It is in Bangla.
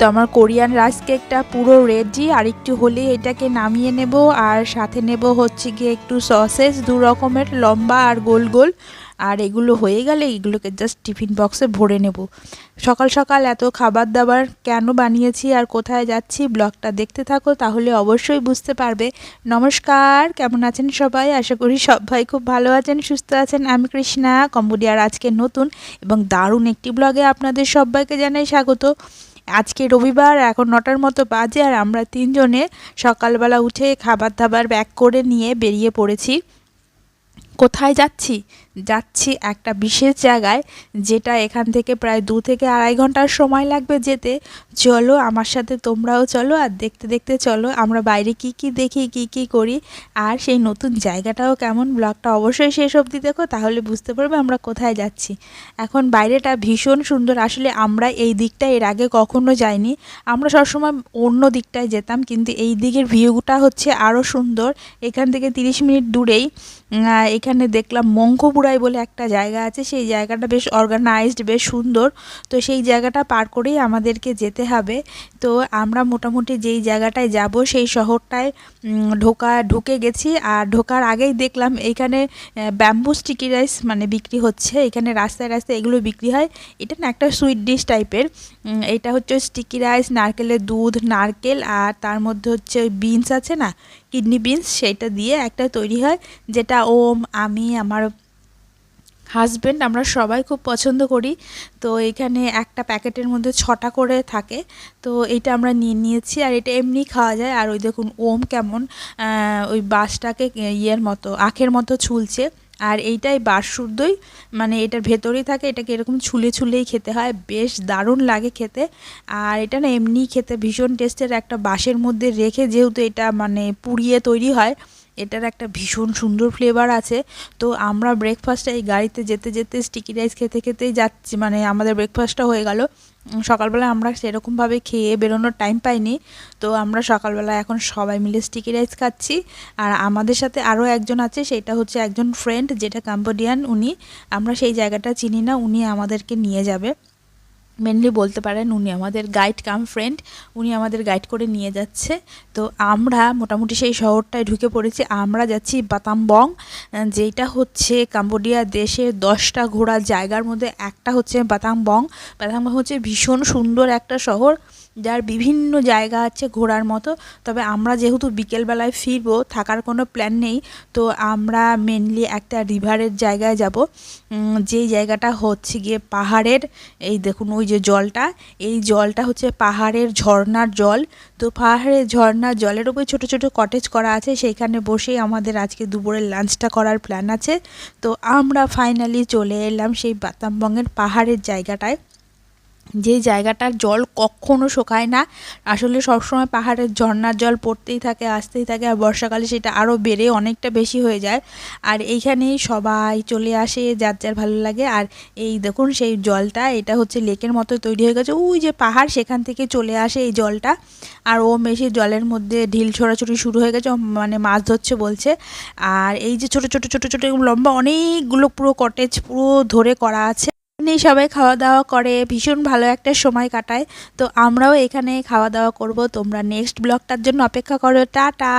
তো আমার কোরিয়ান রাইস কেকটা পুরো রেডি আর একটু হলেই এটাকে নামিয়ে নেব আর সাথে নেব হচ্ছে গিয়ে একটু সসেস দু রকমের লম্বা আর গোল গোল। আর এগুলো হয়ে গেলে এগুলোকে জাস্ট টিফিন বক্সে ভরে নেব। সকাল সকাল এত খাবার দাবার কেন বানিয়েছি আর কোথায় যাচ্ছি ব্লগটা দেখতে থাকো, তাহলে অবশ্যই বুঝতে পারবে। নমস্কার, কেমন আছেন সবাই? আশা করি সবাই খুব ভালো আছেন, সুস্থ আছেন। আমি কৃষ্ণা, কম্বোডিয়ার আজকে নতুন এবং দারুণ একটি ব্লগে আপনাদের সবাইকে জানাই স্বাগত। আজকে রবিবার, এখন নটার মতো বাজে আর আমরা তিনজনে সকালবেলা উঠে খাবার দাবার ব্যাক করে নিয়ে বেরিয়ে পড়েছি। কোথায় যাচ্ছি? যাচ্ছি একটা বিশেষ জায়গায়, যেটা এখান থেকে প্রায় দু থেকে আড়াই ঘণ্টার সময় লাগবে যেতে। চলো আমার সাথে তোমরাও চলো আর দেখতে দেখতে চলো আমরা বাইরে কি কি দেখি, কি কি করি। আর সেই নতুন জায়গাটাও কেমন? ব্লগটা অবশ্যই শেষ অবধি দেখো, তাহলে বুঝতে পারবে আমরা কোথায় যাচ্ছি। এখন বাইরেটা ভীষণ সুন্দর, আসলে আমরা এই দিকটা এর আগে কখনো যাইনি। আমরা সবসময় অন্য দিকটায় যেতাম, কিন্তু এই দিকের ভিউটা হচ্ছে আরও সুন্দর। এখান থেকে তিরিশ মিনিট দূরেই এখানে দেখলাম মঙ্কপুরাই বলে একটা জায়গা আছে। সেই জায়গাটা বেশ অর্গানাইজড বেশ সুন্দর। তো সেই জায়গাটা পার করেই আমাদেরকে যেতে হবে। তো আমরা মোটামুটি যেই জায়গাটায় যাব, সেই শহরটায় ঢোকা, ঢুকে গেছি। আর ঢোকার আগেই দেখলাম এইখানে ব্যাম্বু স্টিকি রাইস মানে বিক্রি হচ্ছে। এখানে রাস্তায় রাস্তায় এগুলো বিক্রি হয়। এটা না একটা সুইট ডিশ টাইপের এটা হচ্ছে স্টিকি রাইস নারকেলের দুধ, নারকেল। আর তার মধ্যে হচ্ছে বিনস আছে না? কিডনি বিনস সেইটা দিয়ে একটা তৈরি হয়, যেটা ওম, আমি, আমার হাজব্যান্ড আমরা সবাই খুব পছন্দ করি। তো এখানে একটা প্যাকেটের মধ্যে ছটা করে থাকে। তো এটা আমরা নিয়ে নিয়েছি, আর এটা এমনি খাওয়া যায়। আর ওই দেখুন, ওম কেমন ওই বাসটাকে ইয়ের মতো, আখের মতো ছুলছে। আর এইটাই বাসুর্দই মানে এটার ভেতরেই থাকে, এটাকে এরকম ছুলে ছুলেই খেতে হয়। বেশ দারুণ লাগে খেতে। আর এটা না এমনি খেতে ভীষণ টেস্টের একটা বাঁশের মধ্যে রেখে যেহেতু এটা মানে পুড়িয়ে তৈরি হয়, এটার একটা ভীষণ সুন্দর ফ্লেভার আছে। তো আমরা ব্রেকফাস্টে এই গাড়িতে যেতে যেতে স্টিকি রাইস খেতে খেতেই যাচ্ছি মানে আমাদের ব্রেকফাস্টটা হয়ে গেল। সকালবেলা আমরা সেরকমভাবে খেয়ে বেরোনোর টাইম পাইনি। তো আমরা সকালবেলা এখন সবাই মিলে স্টিকি রাইস খাচ্ছি। আর আমাদের সাথে আরও একজন আছে, সেটা হচ্ছে একজন ফ্রেন্ড যেটা কাম্বোডিয়ান উনি। আমরা সেই জায়গাটা চিনি না, উনি আমাদেরকে নিয়ে যাবে। মেনলি বলতে পারেন উনি আমাদের গাইড কাম ফ্রেন্ড উনি আমাদের গাইড করে নিয়ে যাচ্ছে। তো আমরা মোটামুটি সেই শহরটায় ঢুকে পড়েছি। আমরা যাচ্ছি বাতামবং, যেটা হচ্ছে কাম্বোডিয়া দেশের দশটা ঘোরার জায়গার মধ্যে একটা হচ্ছে বাতামবং। বাতামবং হচ্ছে ভীষণ সুন্দর একটা শহর, যার বিভিন্ন জায়গা আছে ঘোরার মতো। তবে আমরা যেহেতু বিকেলবেলায় ফিরবো, থাকার কোনো প্ল্যান নেই, তো আমরা মেনলি একটা রিভারের জায়গায় যাব। যেই জায়গাটা হচ্ছে গিয়ে পাহাড়ের, এই দেখুন ওই যে জলটা, এই জলটা হচ্ছে পাহাড়ের ঝর্নার জল। তো পাহাড়ের ঝর্নার জলের উপরে ছোট ছোট কটেজ করা আছে, সেইখানে বসেই আমাদের আজকে দুপুরের লাঞ্চটা করার প্ল্যান আছে। তো আমরা ফাইনালি চলে এলাম সেই বাতামবঙ্গের পাহাড়ের জায়গাটায়। যে জায়গাটার জল কখনো শোকায় না। আসলে সবসময় পাহাড়ের ঝর্নার জল পড়তেই থাকে, আসতেই থাকে আর বর্ষাকালে সেটা আরও বেড়ে অনেকটা বেশি হয়ে যায়। আর এইখানেই সবাই চলে আসে যার যার ভালো লাগে। আর এই দেখুন সেই জলটা, এটা হচ্ছে লেকের মতো তৈরি হয়ে গেছে। ওই যে পাহাড়, সেখান থেকে চলে আসে এই জলটা। আর ও মেশি জলের মধ্যে ঢিল ছোড়াছুড়ি শুরু হয়ে গেছে মানে মাছ ধরছে বলছে। আর এই যে ছোট ছোট ছোট ছোট লম্বা অনেকগুলো পুরো কটেজ পুরো ধরে করা আছে। এখানেই সবাই খাওয়া দাওয়া করে, ভীষণ ভালো একটা সময় কাটায়। তো আমরাও এখানে খাওয়া দাওয়া করব। তোমরা নেক্সট ব্লগটার জন্য অপেক্ষা করো। টাটা!